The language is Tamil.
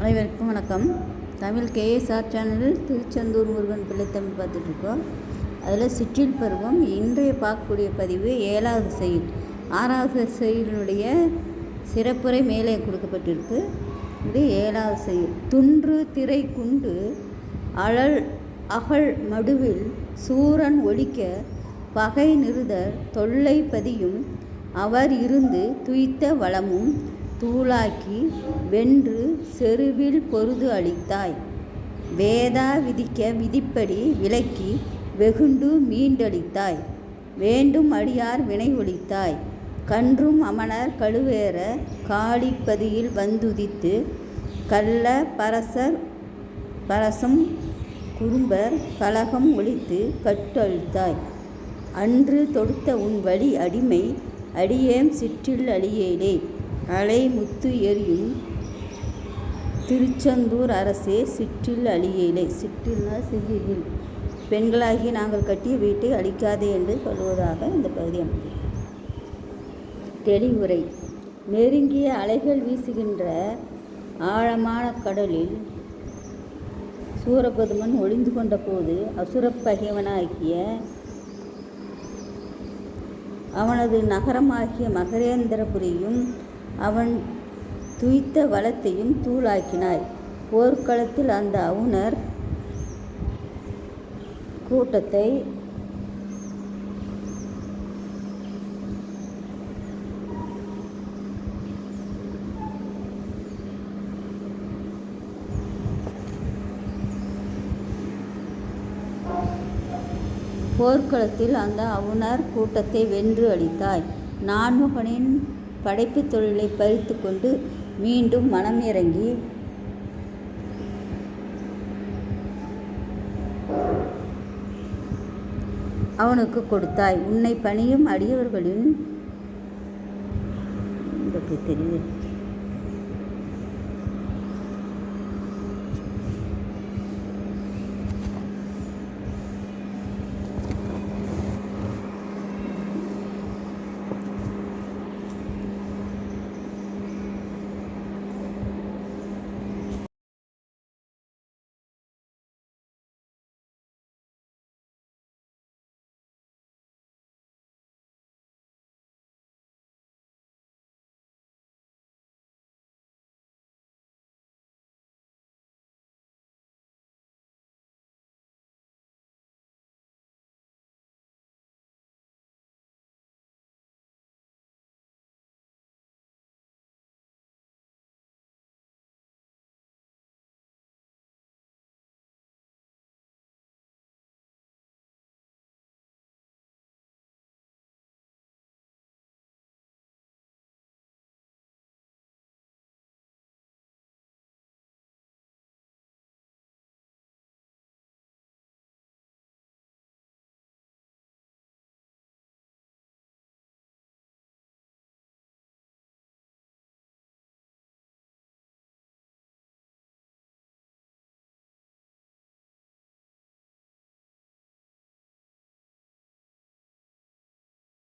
அனைவருக்கும் வணக்கம். தமிழ் கேஎஸ்ஆர் சேனலில் திருச்செந்தூர் முருகன் பிள்ளை தமிழ் பார்த்துட்ருக்கோம் அதில் சிற்றில் பருவம் இன்றைய பார்க்கக்கூடிய பதிவு ஏழாவது செயல். ஆறாவது செயலினுடைய சிறப்புரை மேலே கொடுக்கப்பட்டிருக்கு. இது ஏழாவது செயல். துன்று திரை குண்டு அழல் அகழ் மடுவில் சூரன் ஒழிக்க பகை நிறுதர் தொல்லை பதியும் அவர் இருந்து துய்த்த வளமும் தூளாக்கி வென்று செருவில் பொருது அளித்தாய். வேதா விதிக்க விதிப்படி விலக்கி வெகுண்டு மீண்டளித்தாய். வேண்டும் அடியார் வினை ஒழித்தாய். கன்றும் அமணர் கழுவேற காளிப்பதியில் வந்துதித்து கள்ள பரசர் பரசம் குறும்பர் கலகம் ஒழித்து கட்டழித்தாய். அன்று தொடுத்த உன் வழி அடிமை அடியேம் சிற்றில் அழியேலே அலை முத்து எரியும் திருச்செந்தூர் அரசே சிற்றில் அழியேலே. சிற்றில்னா செய்யில் பெண்களாகி நாங்கள் கட்டிய வீட்டை அழிக்காதே என்று சொல்வதாக இந்த பகுதி அமைகிறது தெளிவுரை. நெருங்கிய அலைகள் வீசுகின்ற ஆழமான கடலில் சூரபதுமன் ஒளிந்து கொண்ட போது அசுரப்பகைவனாகிய அவனது நகரமாகிய மகரேந்திரபுரியும் அவன் துய்த்த வளத்தையும் தூளாக்கினாய். போர்க்களத்தில் அந்த அவுணர் கூட்டத்தை போர்க்களத்தில் அந்த அவுணர் கூட்டத்தை வென்று அளித்தாய் நான்முகனின் படைப்பு தொழிலை பறித்து கொண்டு மீண்டும் மனம் இறங்கி அவனுக்கு கொடுத்தாய். உன்னை பணியும் அடியவர்களின் தெரியுது